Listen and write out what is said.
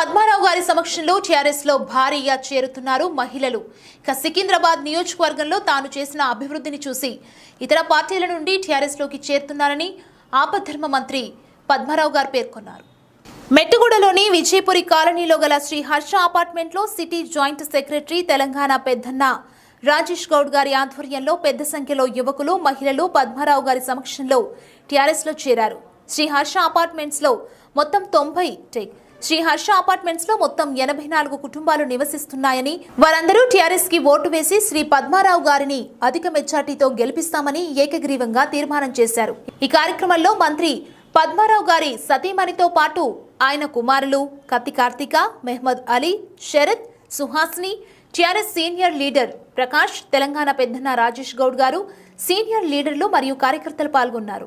పద్మారావు గారి సమక్షంలో టీఆర్ఎస్లో భారీగా చేరుతున్నారు మహిళలు. ఇక సికింద్రాబాద్ నియోజకవర్గంలో తాను చేసిన అభివృద్ధిని చూసి ఇతర పార్టీల నుండి టీఆర్ఎస్లోకి చేరుతున్నారని ఆపద్ధర్మ మంత్రి పద్మారావు గారు పేర్కొన్నారు. మెట్టుగూడలోని విజయపురి కాలనీలో గల శ్రీ హర్ష అపార్ట్మెంట్లో సిటీ జాయింట్ సెక్రటరీ తెలంగాణ పెద్దన్న రాజేష్ గౌడ్ గారి ఆధ్వర్యంలో పెద్ద సంఖ్యలో యువకులు మహిళలు పద్మారావు గారి సమక్షంలో టీఆర్ఎస్లో చేరారు. శ్రీ హర్ష అపార్ట్మెంట్స్లో మొత్తం తొంభై టేక్ శ్రీ హర్ష అపార్ట్మెంట్స్లో మొత్తం ఎనభై నాలుగు కుటుంబాలు నివసిస్తున్నాయని వారందరూ టీఆర్ఎస్కి ఓటు వేసి శ్రీ పద్మారావు గారిని అధిక మెజార్టీతో గెలిపిస్తామని ఏకగ్రీవంగా తీర్మానం చేశారు. ఈ కార్యక్రమంలో మంత్రి పద్మారావు గారి సతీమణితో పాటు ఆయన కుమారులు Katti Karthika Mehmood Ali Sharath Suhasini TRS senior leader Prakash Telangana పెద్దన్న రాజేష్ గౌడ్ గారు సీనియర్ లీడర్లు మరియు కార్యకర్తలు పాల్గొన్నారు.